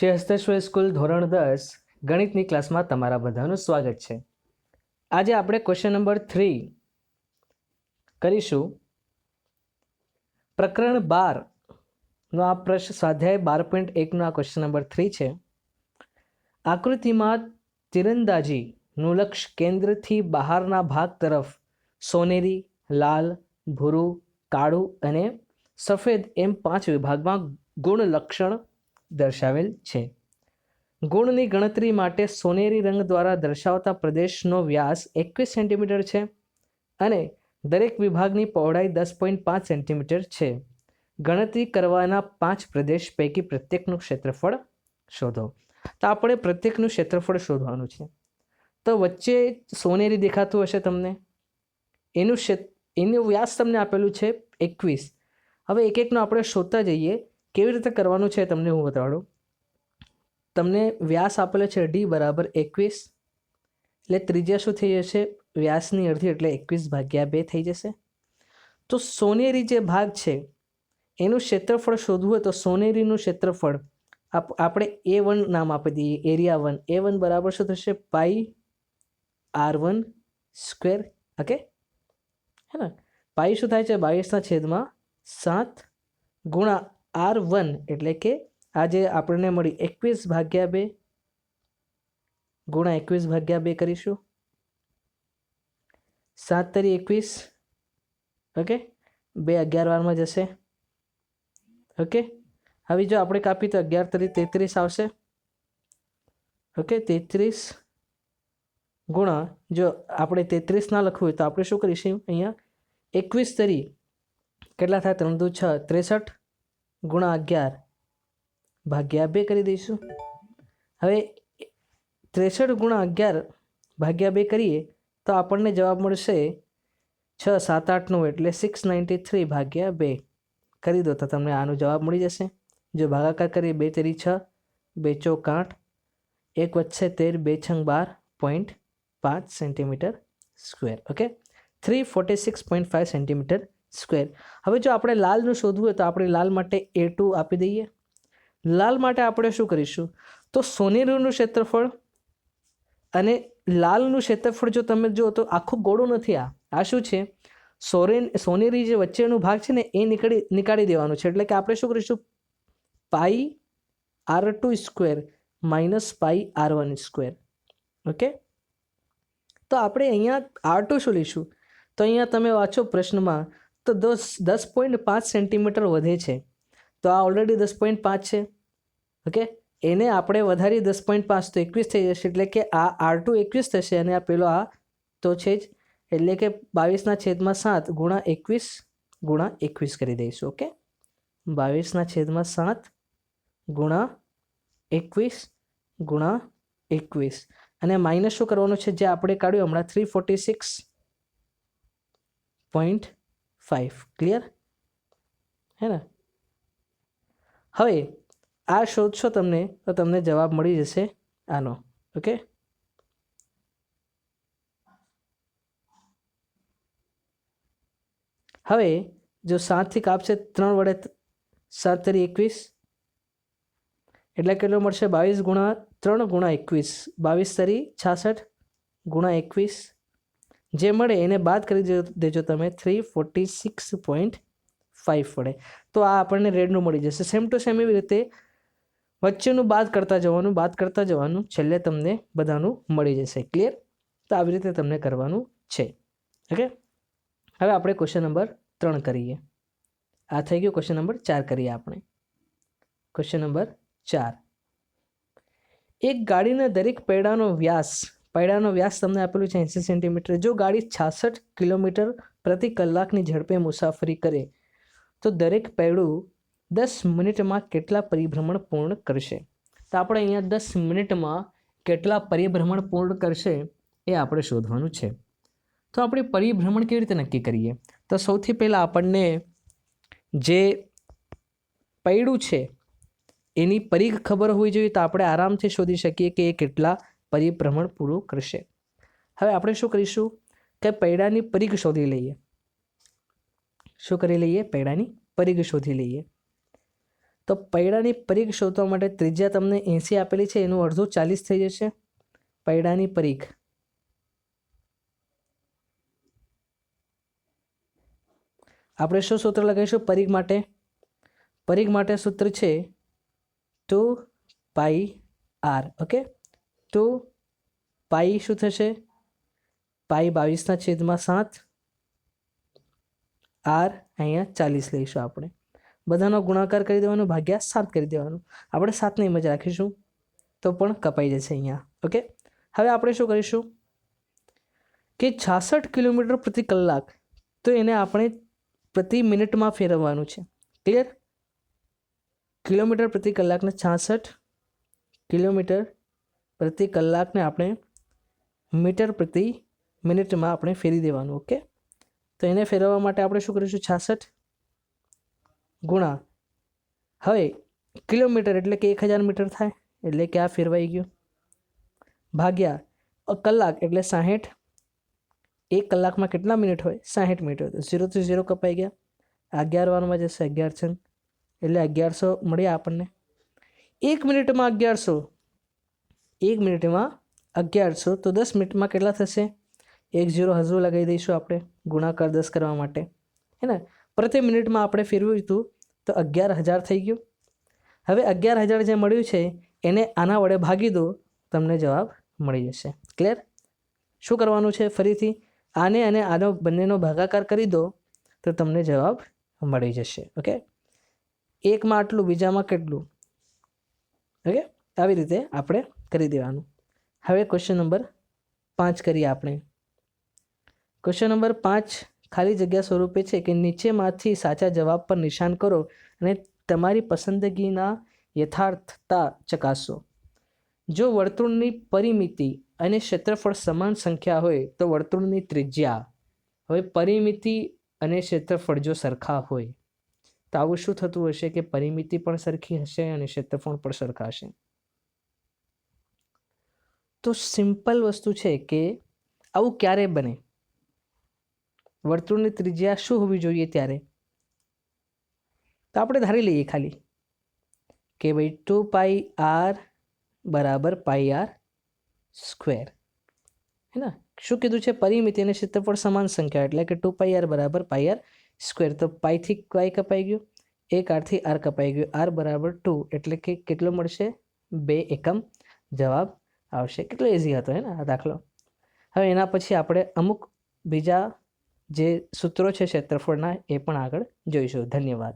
Shri Hasteshwar school ધોરણ દસ ગણિતની ક્લાસમાં તમારા બધાનું સ્વાગત છે. આજે આપણે ક્વેશ્ચન નંબર થ્રી કરીશું. પ્રકરણ બારનો આ પ્રશ્ન સ્વાધ્યાય બાર પોઈન્ટ એકનો આ ક્વેશ્ચન નંબર થ્રી છે. આકૃતિમાં તીરંદાજીનું લક્ષ્ય કેન્દ્રથી બહારના ભાગ તરફ સોનેરી, લાલ, ભૂરું, કાળું અને સફેદ એમ પાંચ વિભાગમાં ગુણ લક્ષણ દર્શાવેલ છે. ગુણની ગણતરી માટે સોનેરી રંગ દ્વારા દર્શાવતા પ્રદેશનો વ્યાસ એકવીસ સેન્ટીમીટર છે અને દરેક વિભાગની પહોળાઈ દસ પોઈન્ટ પાંચ સેન્ટીમીટર છે. ગણતરી કરવાના પાંચ પ્રદેશ પૈકી પ્રત્યેકનું ક્ષેત્રફળ શોધો. તો આપણે પ્રત્યેકનું ક્ષેત્રફળ શોધવાનું છે. તો વચ્ચે સોનેરી દેખાતું હશે તમને. એનું ક્ષેત્ર એનું વ્યાસ તમને આપેલું છે એકવીસ. હવે એક એકનો આપણે શોધતા જઈએ કેવી રીતે કરવાનું છે તમને હું બતાડું. તમને વ્યાસ આપેલો છે ડી બરાબર એકવીસ. એટલે ત્રિજ્યા શું થઈ જશે? વ્યાસની અડધી એટલે એકવીસ ભાગ્યા બે થઈ જશે. તો સોનેરી જે ભાગ છે, એનું ક્ષેત્રફળ શોધવું હોય તો સોનેરીનું ક્ષેત્રફળ આપ, આપણે એ વન નામ આપી દઈએ, એરિયા વન. એ વન બરાબર શું થશે? Pi r one square. Okay? હે ને? પાઈ શું થાય છે? બાવીસના છેદમાં સાત ગુણા આર વન એટલે કે આજે આપણને મળી એકવીસ ભાગ્યા બે ગુણા એકવીસ ભાગ્યા બે કરીશું. સાત તરી એકવીસ, ઓકે? બે અગિયાર વારમાં જશે, ઓકે? હવે જો આપણે કાપી તો અગિયાર તરી તેત્રીસ આવશે, ઓકે? તેત્રીસ ગુણા જો આપણે તેત્રીસ ના લખવું હોય તો આપણે શું કરીશું અહીંયા? એકવીસ તરી કેટલા થાય? ત્રણ દુ છ, ત્રેસઠ. ગુણા અગિયાર. ભાગ્યા બે કરી દઈશું. હવે ત્રેસઠ ગુણા અગિયાર ભાગ્યા બે કરીએ તો આપણને જવાબ મળશે છ, સાત આઠનું એટલે સિક્સ નાઇન્ટી થ્રી ભાગ્યા બે. કરી દો તો તમને આનો જવાબ મળી જશે. જો ભાગાકાર કરીએ, બે તેરી છ, બે ચોક આઠ, એક વચ્ચે તેર, બે છંગ બાર પોઈન્ટ પાંચ centimetre square okay three forty six point five centimetre square. હવે જો આપણે લાલનું શોધવું હોય તો આપણે લાલ માટે એ ટુ આપી દઈએ. લાલ માટે આપણે શું કરીશું? તો સોનેરીનું ક્ષેત્રફળ અને લાલનું ક્ષેત્રફળ જો તમે જુઓ તો આખું ગોળું નથી આ. આ શું છે? સોરેન, સોનેરી જે વચ્ચેનો ભાગ છે ને એ નીકળી, નીકાળી દેવાનું છે. એટલે કે આપણે શું કરીશું? Pi r two square minus pi r one square. Okay? તો આપણે અહીંયા આર ટુ શું લઈશું? તો અહીંયા તમે વાંચો પ્રશ્નમાં તો દસ દસ પોઈન્ટ પાંચ સેન્ટીમીટર વધે છે. તો આ ઓલરેડી દસ પોઈન્ટ પાંચ છે. ઓકે એને આપણે વધારી દસ પોઈન્ટ પાંચ તો એકવીસ થઈ જશે. એટલે કે આ આર ટુ એકવીસ થશે અને આ પેલો આ તો છે જ. એટલે કે બાવીસના છેદમાં સાત ગુણા એકવીસ ગુણા એકવીસ કરી દઈશું. ઓકે બાવીસના છેદમાં સાત ગુણા એકવીસ ગુણા એકવીસ. અને માઇનસ શું કરવાનું છે? જે આપણે કાઢ્યું હમણાં three forty six point five clear હે ને? હવે, આ શોધશો તમને, તો તમને જવાબ મળી જશે આનો. ઓકે હવે, જો સાતથી કાપશે, ત્રણ વડે સાત તરી એકવીસ. એટલે કેટલો મળશે? બાવીસ ગુણા ત્રણ ગુણા એકવીસ. બાવીસ તરી છાસઠ ગુણા એકવીસ. જે મળે એને બાદ કરી દેજો તમે three forty six point five વડે. તો આ આપણને રેડનું મળી જશે. સેમ ટુ સેમ એવી રીતે વચ્ચેનું બાદ કરતા જવાનું, બાદ કરતા જવાનું, છેલ્લે તમને બધાનું મળી જશે. ક્લિયર તો આવી રીતે તમને કરવાનું છે. ઓકે હવે આપણે ક્વેશ્ચન નંબર ત્રણ કરીએ. આ થઈ ગયું ક્વેશ્ચન નંબર ચાર કરીએ આપણે. ક્વેશ્ચન નંબર ચાર. એક ગાડીના દરેક પૈડાનો વ્યાસ પૈડાનો વ્યાસ તમને આપેલું છે એંસી સેન્ટીમીટર. જો ગાડી છાસઠ કિલોમીટર પ્રતિ કલાકની ઝડપે મુસાફરી કરે, તો દરેક પૈડું દસ મિનિટમાં કેટલા પરિભ્રમણ પૂર્ણ કરશે? તો આપણે અહીંયા દસ મિનિટમાં કેટલા પરિભ્રમણ પૂર્ણ કરશે એ આપણે શોધવાનું છે. તો આપણે પરિભ્રમણ કેવી રીતે નક્કી કરીએ? તો સૌથી પહેલાં આપણને જે પૈડું છે એની પરીખ ખબર હોવી જોઈએ, તો આપણે આરામથી શોધી શકીએ કે એ કેટલા પરિભ્રમણ પૂરું કરશે. હવે આપણે શું કરીશું કે પૈડાની પરિઘ શોધી લઈએ. શું કરી લઈએ? પૈડાની પરિઘ શોધી લઈએ. તો પૈડાની પરીખ શોધવા માટે ત્રિજ્યા તમને એંસી આપેલી છે, એનું અડધું ચાલીસ થઈ જશે. પૈડાની પરીખ આપણે શું સૂત્ર લગાવીશું? પરીખ માટે. પરીઘ માટે સૂત્ર છે two pi r, okay? Two pi શું થશે? પાઈ બાવીસના છેદમાં સાત. આર અહીંયા ચાલીસ લઈશું આપણે. બધાનો ગુણાકાર કરી દેવાનો, ભાગ્યા સાત કરી દેવાનું. આપણે સાતની જ રાખીશું, તો પણ કપાઈ જશે અહીંયા. ઓકે? હવે આપણે શું કરીશું? કે છાસઠ કિલોમીટર પ્રતિ કલાક, તો એને આપણે પ્રતિ મિનિટમાં ફેરવવાનું છે. ક્લિયર? કિલોમીટર પ્રતિ કલાકને છાસઠ કિલોમીટર પ્રતિ કલાકને આપણે મીટર પ્રતિ મિનિટમાં આપણે ફેરી દેવાનું, ઓકે? તો એને ફેરવવા માટે આપણે શું કરીશું? છાસઠ ગુણા. હવે કિલોમીટર એટલે કે એક હજાર મીટર થાય, એટલે કે આ ફેરવાઈ ગયું. ભાગ્યા કલાક એટલે સાહીઠ. એક કલાકમાં કેટલા મિનિટ હોય? સાહીઠ મિનિટ હોય. તો ઝીરોથી ઝીરો કપાઈ ગયા. અગિયાર વારમાં જશે અગિયાર છે એટલે અગિયારસો મળ્યા આપણને. એક મિનિટમાં અગિયારસો. એક મિનિટમાં અગિયારસો, તો દસ મિનિટમાં કેટલા થશે? એક ઝીરો હજુ લગાવી દઈશું આપણે ગુણાકાર દસ કરવા માટે. હે ને? પ્રતિ મિનિટમાં આપણે ફેરવ્યું હતું, તો અગિયાર હજાર થઈ ગયું. હવે અગિયાર હજાર જે મળ્યું છે, એને આના વડે ભાગી દો, તમને જવાબ મળી જશે. ક્લિયર શું કરવાનું છે ફરીથી? આને અને આનો બંનેનો ભાગાકાર કરી દો, તો તમને જવાબ મળી જશે. ઓકે એકમાં આટલું, બીજામાં કેટલું? ઓકે આવી રીતે આપણે કરી દેવાનું. હવે ક્વેશ્ચન નંબર પાંચ કરીએ આપણે. ક્વેશ્ચન નંબર પાંચ ખાલી જગ્યા સ્વરૂપે છે કે નીચેમાંથી સાચા જવાબ પર નિશાન કરો અને તમારી પસંદગીના યથાર્થતા ચકાસો. જો વર્તુળની પરિમિતિ અને ક્ષેત્રફળ સમાન સંખ્યા હોય તો વર્તુળની ત્રિજ્યા. હવે પરિમિતિ અને ક્ષેત્રફળ જો સરખા હોય તો આવું શું થતું હશે કે પરિમિતિ પણ સરખી હશે અને ક્ષેત્રફળ પણ સરખા હશે? તો સિમ્પલ વસ્તુ છે કે આવું ક્યારે બને? વર્તુળની ત્રિજ્યા શું હોવી જોઈએ ત્યારે? તો આપણે ધારી લઈએ ખાલી કે ભાઈ ટુ પાઈ આર બરાબર પાઈ આર સ્ક્વેર. હે ને શું કીધું છે? પરિમિતિ અને ક્ષેત્રફળ સમાન સંખ્યા એટલે કે ટુ પાઈ આર બરાબર પાઈ આર સ્ક્વેર. તો પાઈથી પાઈ કપાઈ ગયું, એક આરથી આર કપાઈ ગયું. આર બરાબર ટુ એટલે કે કેટલો મળશે? બે એકમ. જવાબ આવશે. કેટલો ઇઝી હતો હે આ દાખલો. હવે એના પછી આપણે અમુક બીજા જે સૂત્રો છે ક્ષેત્રફળના એ પણ આગળ જોઈશું. ધન્યવાદ.